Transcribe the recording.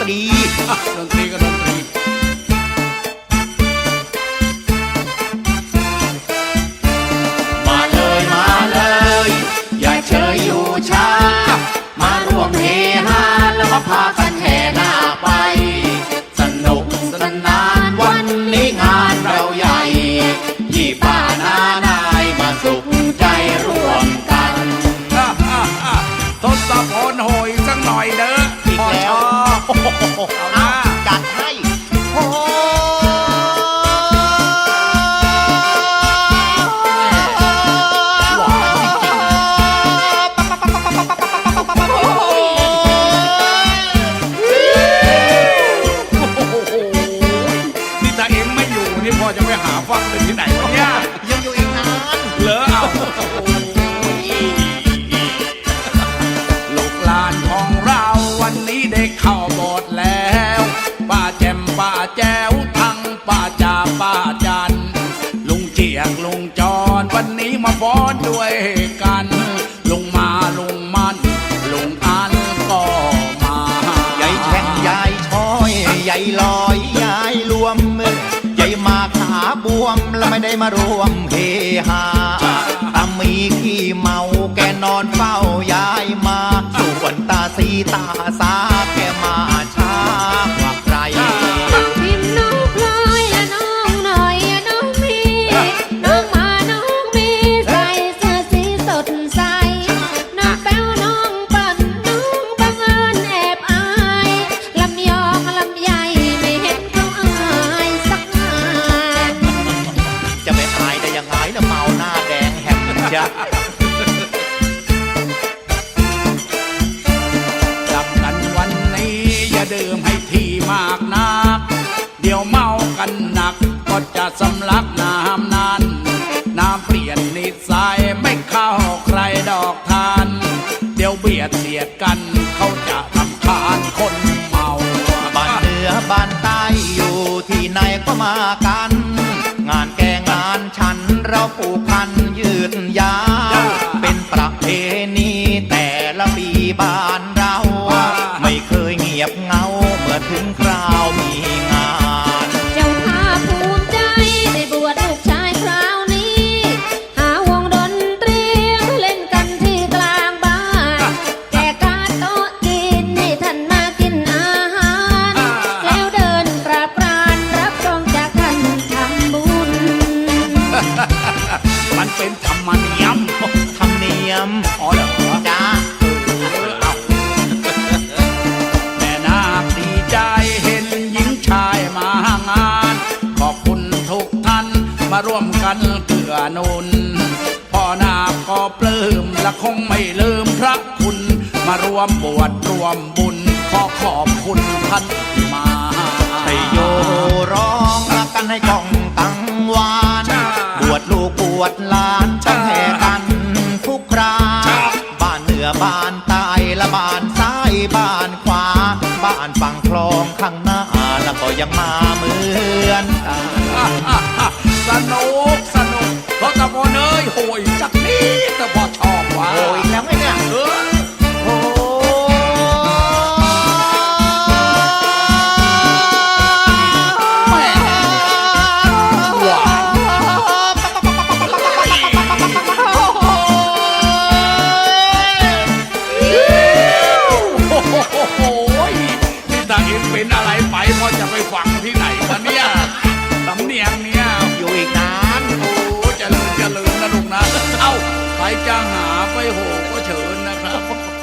ตรีดนตรีก็ดนตรีมาเลยมาเลย อย่าเฉยอยู่ช้า อยู่นี่พ่อ หาบวมแล้วไม่ได้มารวมเฮฮาตามีขี้เมาแกนอนเฝ้ายายมา ส่วนตาสีตาสา ดื่มให้ที่มากนัก เดี๋ยวเมากันหนัก ก็จะสำลักน้ำนั้น น้ำเปลี่ยนนิสัยไม่เข้าใครดอกทาน เดี๋ยวเบียดเสียดกันเขาจะทำคาญคนเมาบ้านเหนือบ้านใต้อยู่ที่ไหนก็มากัน งานแกงานฉันเราผูกพัน ร่วมกันเกื้อหนุนพ่อนาคก็ปลื้มและคงไม่ลืมพระคุณ มารวมบวชรวมบุญ ขอขอบคุณท่านที่มาให้โยร้องรักกันให้กล่องตังวานจ้าบวชลูกบวชหลา ยโหยจักนี้แต่พอชอบว่ะโอ้อีกแล้วไงเนี่ยเออโอ้แม่หวานโอ้โหนี่ถ้าเองเป็นอะไรไปพอจะไปฝังที่ไหนวะเนี่ยสำเนียงเนี่ยอยู่ จะหาไปโหก็เฉินนะครับ